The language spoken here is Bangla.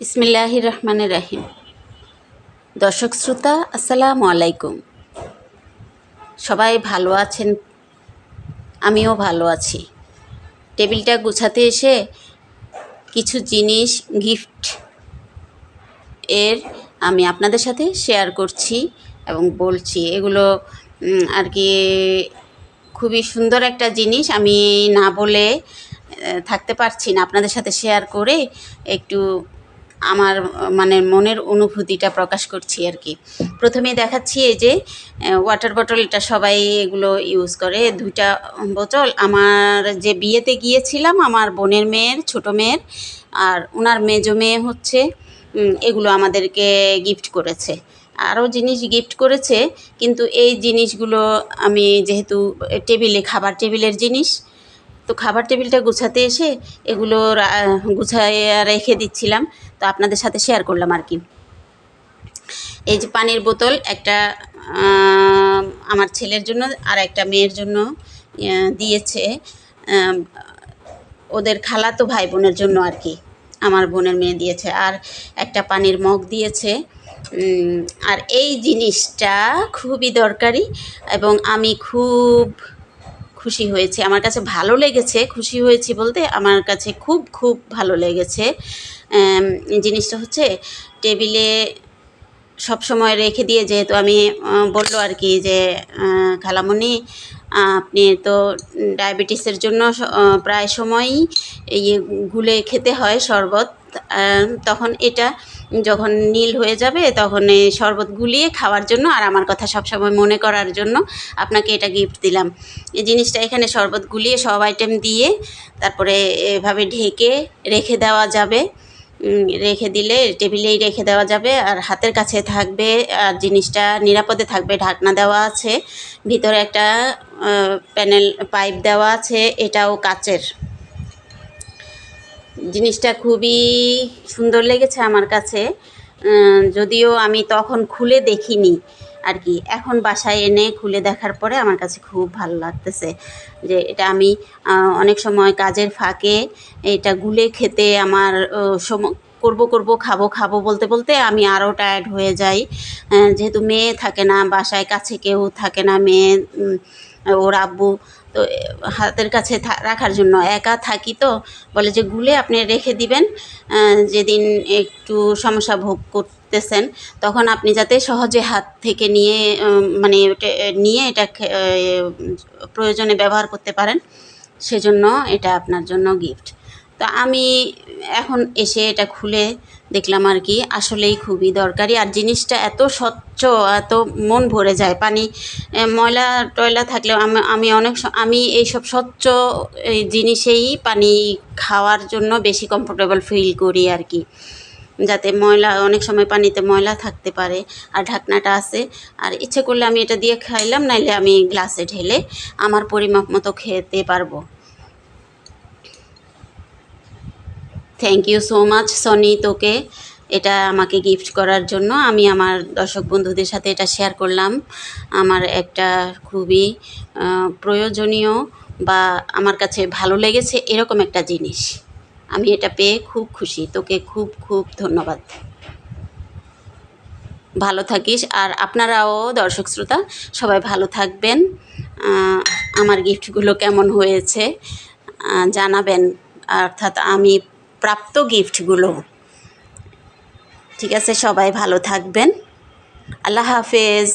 ইসমিল্লাহ রহমান রাহিম। দর্শক শ্রোতা, আসসালামু আলাইকুম। সবাই ভালো আছেন? আমিও ভালো আছি। টেবিলটা গুছাতে এসে কিছু জিনিস, গিফট এর আমি আপনাদের সাথে শেয়ার করছি এবং বলছি। এগুলো আর কি খুবই সুন্দর একটা জিনিস। আমি না বলে থাকতে পারছি না। আপনাদের সাথে শেয়ার করে একটু আমার মানে মনের অনুভূতিটা প্রকাশ করছি আর কি। প্রথমে দেখাচ্ছি এই যে ওয়াটার বটল এটা সবাই এগুলো ইউজ করে। দুইটা বোতল আমার যে বিয়েতে গিয়েছিলাম, আমার বোনের মেয়ের, ছোট মেয়ের, আর ওনার মেজো মেয়ে হচ্ছে এগুলো আমাদেরকে গিফট করেছে। আরও জিনিস গিফট করেছে, কিন্তু এই জিনিসগুলো আমি যেহেতু টেবিলে খাবার টেবিলের জিনিস, তো খাবার টেবিলটা গুছাতে এসে এগুলো গুছায় রেখে দিচ্ছিলাম। তো আপনাদের সাথে শেয়ার করলাম আর কি। এই যে পানির বোতল, একটা আমার ছেলের জন্য আর একটা মেয়ের জন্য দিয়েছে ওদের খালাতো ভাই বোনের জন্য আর কি, আমার বোনের মেয়ে দিয়েছে। আর একটা পানির মগ দিয়েছে আর এই জিনিসটা খুবই দরকারি এবং আমি খুব খুশি হয়েছে। আমার কাছে ভালো লেগেছে, খুশি হয়েছি বলতে আমার কাছে খুব খুব ভালো লেগেছে। জিনিসটা হচ্ছে টেবিলে সব সময় রেখে দিয়ে যেহেতু আমি বলল আর কি যে খালামণি আপনি তো ডায়াবেটিসের জন্য প্রায় সময়ই ইয়ে গুলে খেতে হয় শরবত। তখন এটা যখন নীল হয়ে যাবে তখন শরবত গুলিয়ে খাওয়ার জন্য আর আমার কথা সবসময় মনে করার জন্য আপনাকে এটা গিফট দিলাম। এই জিনিসটা এখানে শরবত গুলিয়ে সব আইটেম দিয়ে তারপরে এভাবে ঢেকে রেখে দেওয়া যাবে। রেখে দিলে টেবিলেই রেখে দেওয়া যাবে আর হাতের কাছে থাকবে আর জিনিসটা নিরাপদে থাকবে। ঢাকনা দেওয়া আছে, ভিতরে একটা প্যানেল পাইপ দেওয়া আছে, এটাও কাচের। জিনিসটা খুবই সুন্দর লেগেছে আমার কাছে। যদিও আমি তখন খুলে দেখিনি আর কি। এখন বাসায় এনে খুলে দেখার পরে আমার কাছে খুব ভালো লাগতেছে যে এটা আমি অনেক সময় কাজের ফাঁকে এটা গুলে খেতে আমার সময় করব করব, খাব খাব বলতে বলতে আমি আরও টায়ার্ড হয়ে যাই। যেহেতু মেয়ে থাকে না, বাসায় কাছে কেউ থাকে না, মেয়ে ওর আব্বু তো হাতের কাছে রাখার জন্য। একা থাকি তো, বলে যে গুলে আপনি রেখে দিবেন যেদিন একটু সমস্যা ভোগ করতেছেন, তখন আপনি যাতে সহজে হাত থেকে নিয়ে মানে নিয়ে এটা প্রয়োজনে ব্যবহার করতে পারেন, সেজন্য এটা আপনার জন্য গিফট তো আমি এখন এসে এটা খুলে দেখলাম আর কি, আসলেই খুবই দরকারি। আর জিনিসটা এত স্বচ্ছ, এত মন ভরে যায়। পানি ময়লা টয়লা থাকলেও আমি আমি অনেক আমি এইসব স্বচ্ছ জিনিসেই পানি খাওয়ার জন্য বেশি কমফোর্টেবল ফিল করি আর কি। যাতে ময়লা, অনেক সময় পানিতে ময়লা থাকতে পারে আর ঢাকনাটা আছে। আর ইচ্ছে করলে আমি এটা দিয়ে খাইলাম, নাইলে আমি গ্লাসে ঢেলে আমার পরিমাপ মতো খেতে পারব। Thank you so much Soni তোকে এটা আমাকে গিফট করার জন্য। আমি আমার দর্শক বন্ধুদের সাথে এটা শেয়ার করলাম। আমার একটা খুবই প্রয়োজনীয় বা আমার কাছে ভালো লেগেছে এরকম একটা জিনিস। আমি এটা পেয়ে খুব খুশি। তোকে খুব খুব ধন্যবাদ। ভালো থাকিস। আর আপনারাও দর্শক শ্রোতা, সবাই ভালো থাকবেন। আমার গিফটগুলো কেমন হয়েছে জানাবেন। অর্থাৎ আমি প্রাপ্ত গিফটগুলো। ঠিক আছে সবাই ভালো থাকবেন। আল্লাহ হাফেজ।